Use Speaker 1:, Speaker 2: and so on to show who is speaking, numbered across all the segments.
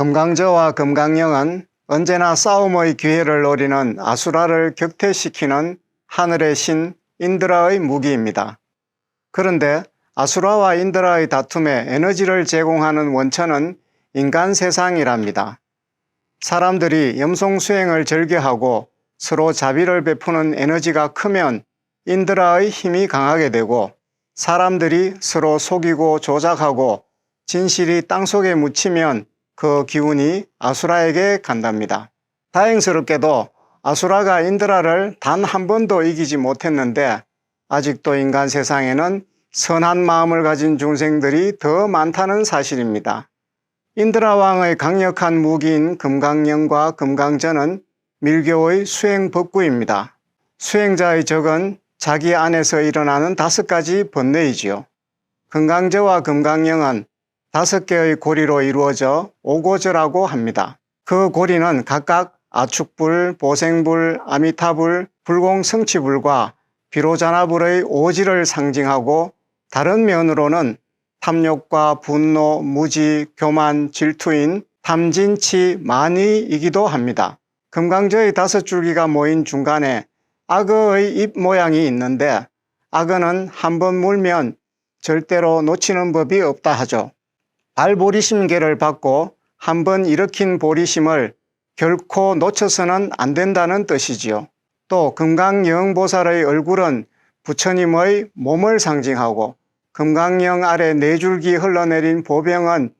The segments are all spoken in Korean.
Speaker 1: 금강저와 금강령은 언제나 싸움의 기회를 노리는 아수라를 격퇴시키는 하늘의 신 인드라의 무기입니다. 그런데 아수라와 인드라의 다툼에 에너지를 제공하는 원천은 인간 세상이랍니다. 사람들이 염송 수행을 즐겨하고 서로 자비를 베푸는 에너지가 크면 인드라의 힘이 강하게 되고 사람들이 서로 속이고 조작하고 진실이 땅속에 묻히면 그 기운이 아수라에게 간답니다. 다행스럽게도 아수라가 인드라를 단 한 번도 이기지 못했는데 아직도 인간 세상에는 선한 마음을 가진 중생들이 더 많다는 사실입니다. 인드라 왕의 강력한 무기인 금강령과 금강전은 밀교의 수행 법구입니다. 수행자의 적은 자기 안에서 일어나는 다섯 가지 번뇌이지요. 금강저와 금강령은 다섯 개의 고리로 이루어져 오고저라고 합니다. 그 고리는 각각 아축불, 보생불, 아미타불, 불공성취불과 비로자나불의 오지를 상징하고 다른 면으로는 탐욕과 분노, 무지, 교만, 질투인 탐진치, 만위이기도 합니다. 금강저의 다섯 줄기가 모인 중간에 악어의 입 모양이 있는데 악어는 한 번 물면 절대로 놓치는 법이 없다 하죠. 발보리심계를 받고 한 번 일으킨 보리심을 결코 놓쳐서는 안 된다는 뜻이지요. 또 금강영보살의 얼굴은 부처님의 몸을 상징하고 금강령 아래 네 줄기 흘러내린 보병은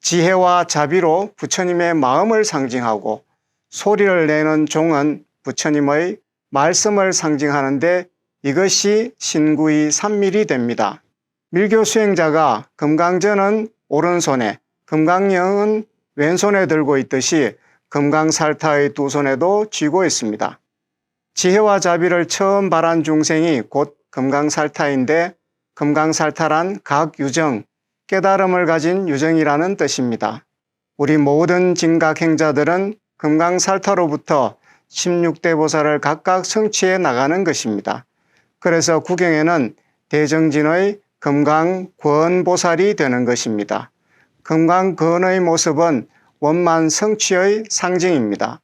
Speaker 1: 지혜와 자비로 부처님의 마음을 상징하고 소리를 내는 종은 부처님의 말씀을 상징하는데 이것이 신구이 삼밀이 됩니다. 밀교 수행자가 금강전은 오른손에 금강령은 왼손에 들고 있듯이 금강살타의 두 손에도 쥐고 있습니다. 지혜와 자비를 처음 발한 중생이 곧 금강살타인데 금강살타란 각 유정, 깨달음을 가진 유정이라는 뜻입니다. 우리 모든 진각행자들은 금강살타로부터 16대 보살을 각각 성취해 나가는 것입니다. 그래서 구경에는 대정진의 금강권보살이 되는 것입니다. 금강권의 모습은 원만 성취의 상징입니다.